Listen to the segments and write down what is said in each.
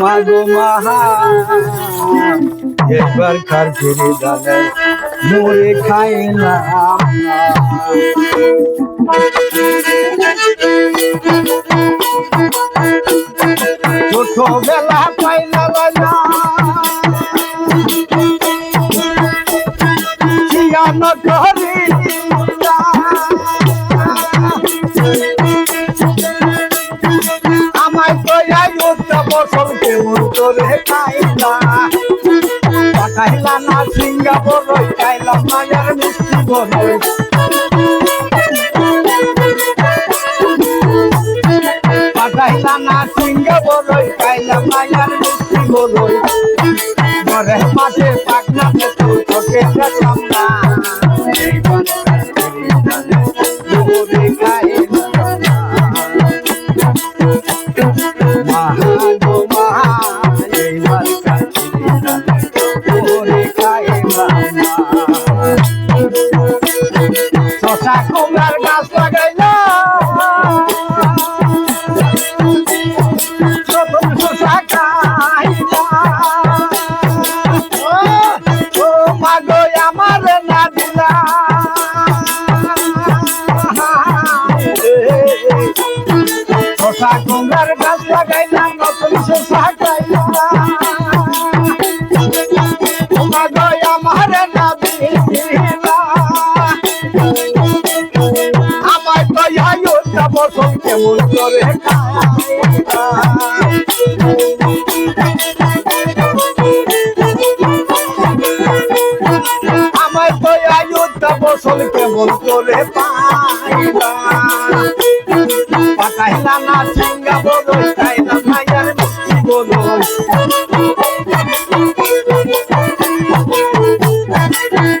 মাগো মাহা একবার কার ফিরে জানে মোরে খাইলাম না। ছোটবেলা পাইলা বাজা শিয়ান করি বসল কেমন করে খাইলা পাঠাইলা না সিঙ্গাপুর খাইলা মায়ের মিষ্টি বলই পাঠাইলা না সিঙ্গাপুর খাইলা মায়ের মিষ্টি বলই ঘরে মাঠে পাকনা তো তোকে দেখলাম শশা কুমড়ার গাছ লাগাইলা। নতুন শশা খাইলা ও, ও মা গো আমার না দিলা শশা কুমড়ার গাছ লাগাইলা নতুন শশা খাইলা বসন কেমন করে? আমার তো আয়ুটা বসল কেমন করে? পাকাইলা না সিঙ্গা বদল খাইলা মাইয়ার মিষ্টি বদল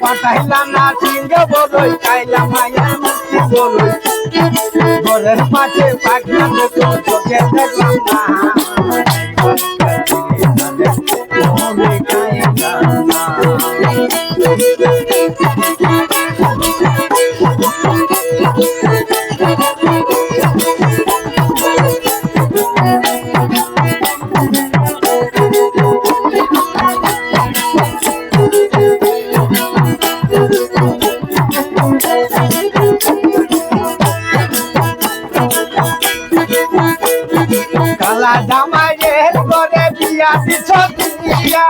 পাকাইলা না সিঙ্গা বদল মাইয়ার মিষ্টি বদল ঘরের পাখনা মতো চোখে দেখলাম না। কালা জামাই রে করে বিয়া দিছ দিয়া।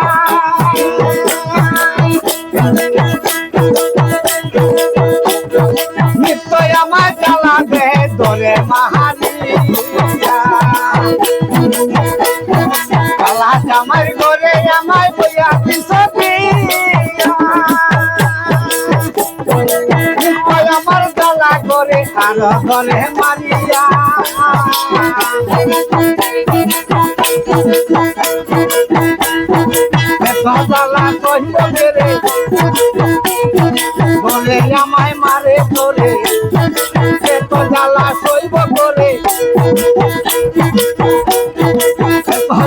নিশ্চয় আমার জ্বালা দে ধরে মাহানিয়া কালা জামাই করে আমায় বইয়া দিছ আমার জ্বালা করে আর ধরে মারিয়া সজালা কহিল রে বলে আমায় মারে তোরে এত জ্বালা সইব করে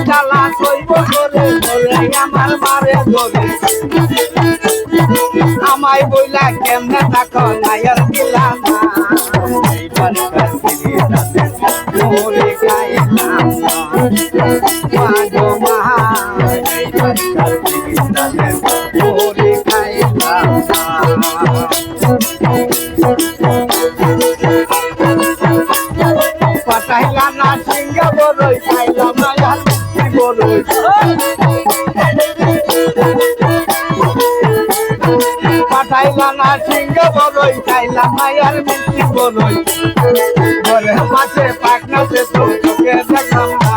জ্বালা সইব করে বলে আমার মারে তোরে আমায় বইলা কেমনে থাকো নাইয়ার দিলাম পাঠাইলা না সিংহ বড়ই খাইলা মায়ার মিষ্টি বড়ই ঘরে মাঠে পাকনাতে তো তোকে দেখলাম না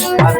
Vai, vai.